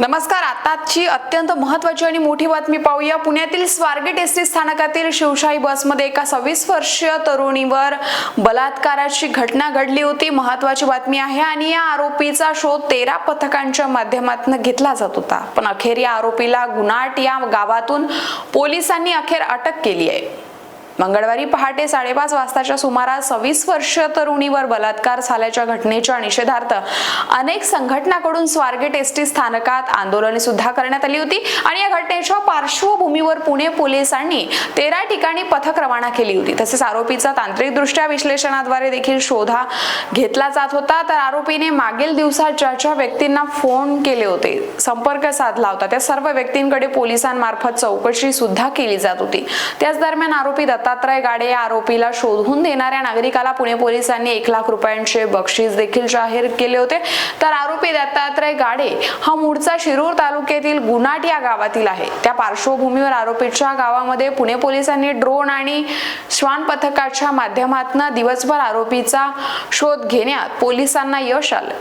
नमस्कार आताची अत्यंत महत्वाची आणि मोठी बातमी पाहूया. पुण्यातील स्वारगेट एस टी स्थानकातील शिवशाही बसमध्ये एका सव्वीस वर्षीय तरुणीवर बलात्काराची घटना घडली होती. महत्वाची बातमी आहे आणि या आरोपीचा शोध तेरा पथकांच्या माध्यमातून घेतला जात होता. पण अखेर या आरोपीला गुनाट या गावातून पोलिसांनी अखेर अटक केली आहे. मंगळवारी पहाटे साडेपाच वाजताच्या सुमारास सव्वीस वर्ष तरुणीवर बलात्कार झाल्याच्या घटनेच्या निषेधार्थ अनेक संघटनाकडून स्वारगेट एस टी स्थानकात आंदोलने सुद्धा करण्यात आली होती आणि या घटनेच्या पार्श्वभूमीवर पुणे पोलिसांनी तेरा ठिकाणी पथक रवाना केली होती. तसेच आरोपीचा तांत्रिकदृष्ट्या विश्लेषणाद्वारे देखील शोधा घेतला जात होता. तर आरोपीने मागील दिवसात ज्या ज्या व्यक्तींना फोन केले होते संपर्क साधला होता त्या सर्व व्यक्तींकडे पोलिसांमार्फत चौकशी सुद्धा केली जात होती. त्याच दरम्यान आरोपी दत्ता दत्तात्रय गाडे या आरोपीला शोधून देणाऱ्या नागरिकाला पुणे पोलिसांनी एक लाख रुपयांचे बक्षीस देखील जाहीर केले होते. तर आरोपी दत्तात्रय गाडे हा मूळचा शिरूर तालुक्यातील गुनाट या गावातील आहे. त्या पार्श्वभूमीवर आरोपीच्या गावामध्ये पुणे पोलिसांनी ड्रोन आणि श्वान पथकाच्या माध्यमातून दिवसभर आरोपीचा शोध घेण्यात पोलिसांना यश आले